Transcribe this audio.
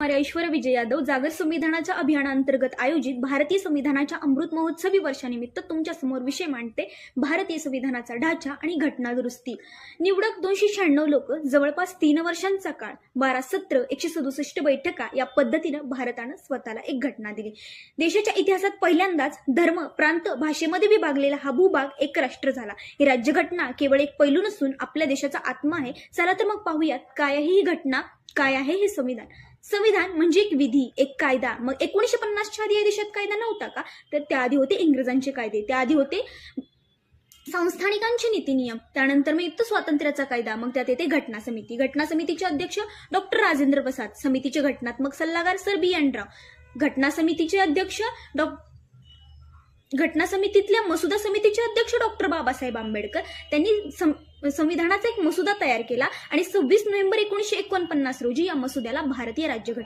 ऐश्वर विजय यादव जागर संविधानाच्या अभियानांतर्गत आयोजित भारतीय संविधानाच्या अमृत महोत्सवी वर्षानिमित्त तुमच्यासमोर विषय मांडते भारतीय संविधानाचा ढाचा आणि घटना दुरुस्ती निवडक दोनशे शहाण्णव लोक जवळपास तीन वर्षांचा काळ बारा सत्र एकशे सदुसष्ट बैठका या पद्धतीनं भारतानं स्वतःला एक घटना दिली. देशाच्या इतिहासात पहिल्यांदाच धर्म प्रांत भाषेमध्ये विभागलेला हा भूभाग एक राष्ट्र झाला. ही राज्यघटना केवळ एक पैलू नसून आपल्या देशाचा आत्मा आहे. चला तर मग पाहूयात काय ही घटना काय आहे हे संविधान? संविधान म्हणजे एक विधी एक कायदा. मग एकोणीशे पन्नासच्या आधी या देशात कायदा नव्हता का? तर त्याआधी होते इंग्रजांचे कायदे त्याआधी होते संस्थानिकांचे नीती नियम त्यानंतर मग युक्त स्वातंत्र्याचा कायदा मग त्यात येते घटना समिती. घटना समितीचे अध्यक्ष डॉक्टर राजेंद्र प्रसाद समितीचे घटनात्मक सल्लागार सर बी एन राव. घटना समितीचे अध्यक्ष डॉ घटना समितीतल्या मसुदा समितीचे अध्यक्ष डॉक्टर बाबासाहेब आंबेडकर. त्यांनी सम संविधानाचा एक मसुदा तयार केला आणि सव्वीस नोव्हेंबर एकोणीशे एकोणपन्नास रोजी या मसुद्याला भारतीय राज्यघटना